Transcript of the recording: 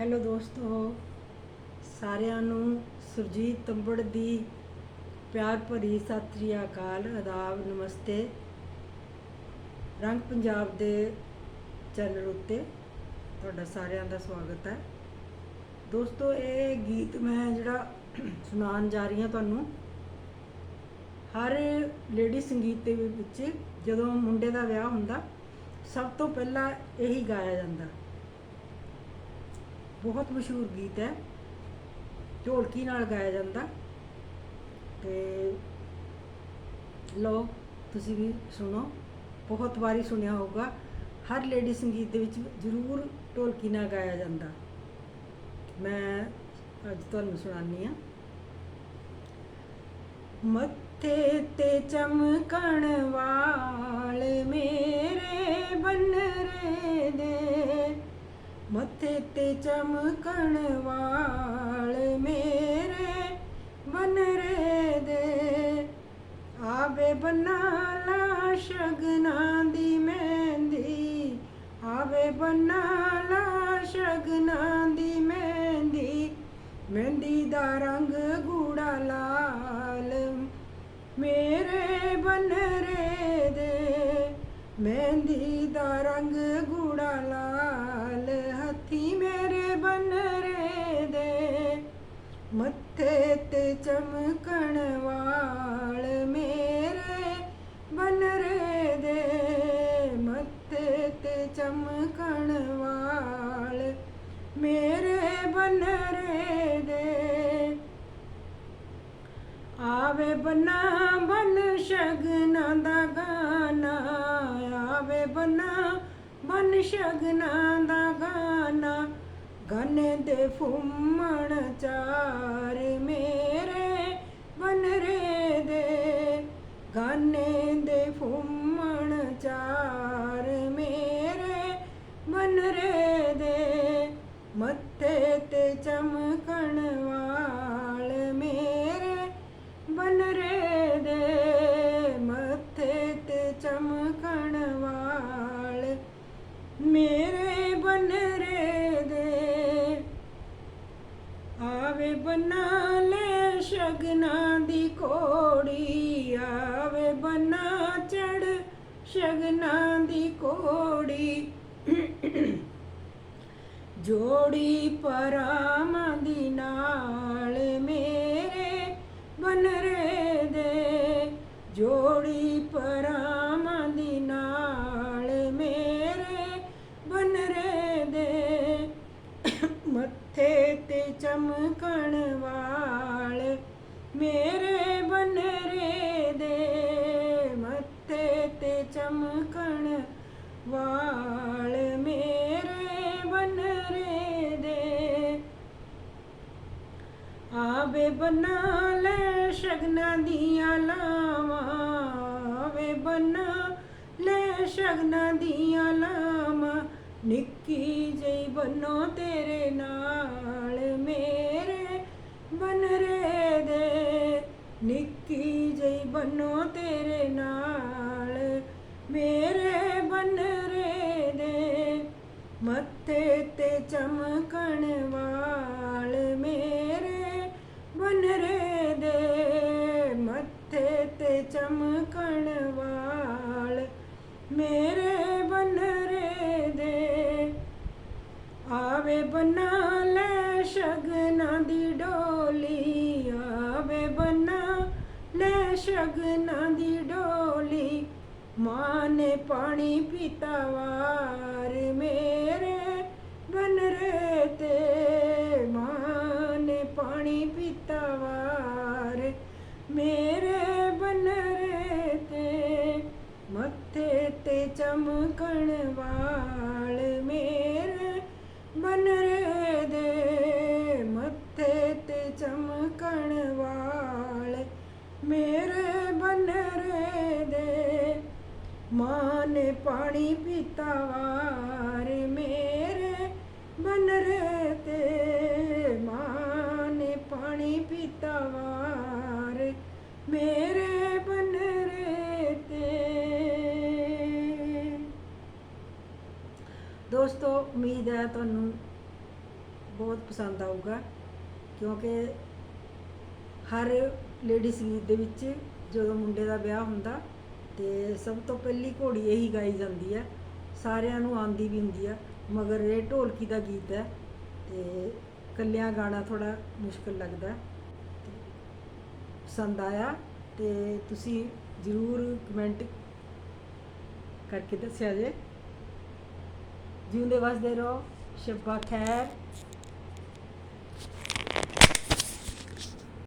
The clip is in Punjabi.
ਹੈਲੋ ਦੋਸਤੋ, ਸਾਰਿਆਂ ਨੂੰ ਸੁਰਜੀਤ ਤੰਬੜ ਦੀ ਪਿਆਰ ਭਰੀ ਸਤਿ ਸ੍ਰੀ ਅਕਾਲ, ਆਦਾਬ, ਨਮਸਤੇ। ਰੰਗ ਪੰਜਾਬ ਦੇ ਚੈਨਲ ਉੱਤੇ ਤੁਹਾਡਾ ਸਾਰਿਆਂ ਦਾ ਸਵਾਗਤ ਹੈ। ਦੋਸਤੋ, ਇਹ ਗੀਤ ਮੈਂ ਜਿਹੜਾ ਸੁਣਾਉਣ ਜਾ ਰਹੀ ਹਾਂ ਤੁਹਾਨੂੰ, ਹਰ ਲੇਡੀ ਸੰਗੀਤ ਦੇ ਵਿੱਚ ਜਦੋਂ ਮੁੰਡੇ ਦਾ ਵਿਆਹ ਹੁੰਦਾ, ਸਭ ਤੋਂ ਪਹਿਲਾਂ ਇਹੀ ਗਾਇਆ ਜਾਂਦਾ। ਬਹੁਤ ਮਸ਼ਹੂਰ ਗੀਤ ਹੈ। ਢੋਲਕੀ ਨਾਲ ਗਾਇਆ ਜਾਂਦਾ। ਤੇ ਲੋ ਤੁਸੀਂ ਵੀ ਸੁਣੋ। ਬਹੁਤ ਵਾਰੀ ਸੁਣਿਆ ਹੋਊਗਾ। ਹਰ ਲੇਡੀ ਸੰਗੀਤ ਦੇ ਵਿੱਚ ਜ਼ਰੂਰ ਢੋਲਕੀ ਨਾਲ ਗਾਇਆ ਜਾਂਦਾ। ਮੈਂ ਅੱਜ ਤੁਹਾਨੂੰ ਸੁਣਾਉਂਦੀ ਆ ਮੱਥੇ ਤੇ ਚਮਕਣ ਵਾਲ ਮੇਰੇ ਬਨਰੇ ਦੇ ਮੱਥੇ ਤੇ ਚਮਕਣ ਵਾਲ ਮੇਰੇ, ਬਨਰੇ ਦੇ। ਆਵੇ ਬਨਾ ਲਾ ਸ਼ਗਨਾਂ ਦੀ ਮਹਿੰਦੀ, ਆਵੇ ਬਨਾ ਲਾ ਸ਼ਗਨਾਂ ਦੀ ਮਹਿੰਦੀ। ਮਹਿੰਦੀ ਦਾ ਰੰਗ ਗੂੜਾ ਲਾਲ, ਮੇਰੇ ਬਨਰੇ ਦੇ। ਮਹਿੰਦੀ ਦਾ ਰੰਗ ਗੂੜਾ ਲਾਲ। ਮੱਥੇ ਤੇ ਚਮਕਣ ਵਾਲ ਮੇਰੇ, ਬਨਰੇ ਦੇ ਮੱਥੇ ਤੇ ਚਮਕਣ ਵਾਲ ਮੇਰੇ, ਬਨਰੇ ਦੇ। ਆਵੇ ਬਨਾ ਬਨ ਸ਼ਗਨਾਂ ਦਾ ਗਾਨਾ, ਆਵੇ ਬਨਾ ਬਨ ਸ਼ਗਨਾਂ ਦਾ ਗਾਨਾ। ਗਾਨੇ ਦੇ ਫੁੰਮਣ ਚਾਰ ਮੇਰੇ ਬਨਰੇ ਦੇ ਗਾਨੇ ਦੇ ਫੁੰਮਣ ਚਾਰ ਮੇਰੇ ਬਨਰੇ ਦੇ ਮੱਥੇ ਤੇ ਚਮਕਣ ਵਾਲ ਬਨਾ ਲੈ ਸ਼ਗਨਾਂ ਦੀ ਕੋੜੀ ਆਵੇ ਬਨਾ ਚੜ ਸ਼ਗਨਾਂ ਦੀ ਕੋੜੀ ਜੋੜੀ ਪਰਾਮਾਂ ਦੀ ਨਾਲ ਮੇਰੇ ਬਨਰੇ ਦੇ। ਜੋੜੀ ਪਰਾਮਾਂ ਦੀ ਨਾਲ ਮੇਰੇ ਬਨਰੇ ਦੇ। ਮੱਥੇ ਤੇ ਚਮਕਣ ਚਮਕਣ ਵਾਲ ਮੇਰੇ ਬਨਰੇ ਦੇ। ਆਵੇ ਬਨਾ ਲੈ ਸ਼ਗਨਾਂ ਦੀਆਂ ਲਾਵਾਂ, ਆਵੇ ਬਨਾ ਲੈ ਸ਼ਗਨਾਂ ਦੀਆਂ ਲਾਵਾਂ, ਨਿੱਕੀ ਜਈ ਬਨੋ ਤੇਰੇ ਨਾਲ ਮੇਰੇ ਬਨਰੇ ਦੇ। ਨਿੱਕੀ ਜਈ ਬਨੋ ਤੇਰੇ ਨਾਲ ਚਮਕਣ ਵਾਲ ਮੇਰੇ, ਬਨਰੇ ਦੇ ਮੱਥੇ ਤੇ ਚਮਕਣ ਵਾਲ ਮੇਰੇ ਬਨਰੇ ਦੇ। ਆਵੇ ਬਨਾ ਲੈ ਸ਼ਗਨਾਂ ਦੀ ਡੋਲੀ, ਆਵੇ ਬਨਾ ਲੈ ਸ਼ਗਨਾਂ ਦੀ ਡੋਲੀ, ਮਾਂ ਨੇ ਪਾਣੀ ਪੀਤਾ ਵਾ ਮੇਰੇ ਬਨਰੇ ਤੇ ਮੱਥੇ ਤੇ ਚਮਕਣ ਵਾਲ ਮੇਰੇ। ਬਨਰੇ ਦੇ ਮੱਥੇ ਤੇ ਚਮਕਣ ਵਾਲ ਮੇਰੇ। ਬਨਰੇ ਦੇ ਮਾਂ ਨੇ ਪਾਣੀ ਪੀਤਾ ਵਾਰ ਦੋਸਤੋ ਉਮੀਦ ਹੈ ਤੁਹਾਨੂੰ ਬਹੁਤ ਪਸੰਦ ਆਊਗਾ, ਕਿਉਂਕਿ ਹਰ ਲੇਡੀ ਸੰਗੀਤ ਦੇ ਵਿੱਚ ਜਦੋਂ ਮੁੰਡੇ ਦਾ ਵਿਆਹ ਹੁੰਦਾ, ਤੇ ਸਭ ਤੋਂ ਪਹਿਲੀ ਘੋੜੀ ਇਹੀ ਗਾਈ ਜਾਂਦੀ ਹੈ, ਸਾਰਿਆਂ ਨੂੰ ਆਉਂਦੀ ਵੀ ਹੁੰਦੀ ਹੈ, ਮਗਰ ਇਹ ਢੋਲਕੀ ਦਾ ਗੀਤ ਹੈ, ਤੇ ਕੱਲਿਆਂ ਗਾਣਾ ਥੋੜਾ ਮੁਸ਼ਕਲ ਲੱਗਦਾ ਪਸੰਦ ਆਇਆ, ਤੇ ਤੁਸੀਂ ਜ਼ਰੂਰ ਕਮੈਂਟ ਕਰਕੇ ਦੱਸਿਆ ਜੇ। ਜਿਉਂਦੇ ਵਸਦੇ ਰਹੋ। ਸ਼ੱਬਾ ਖੈਰ।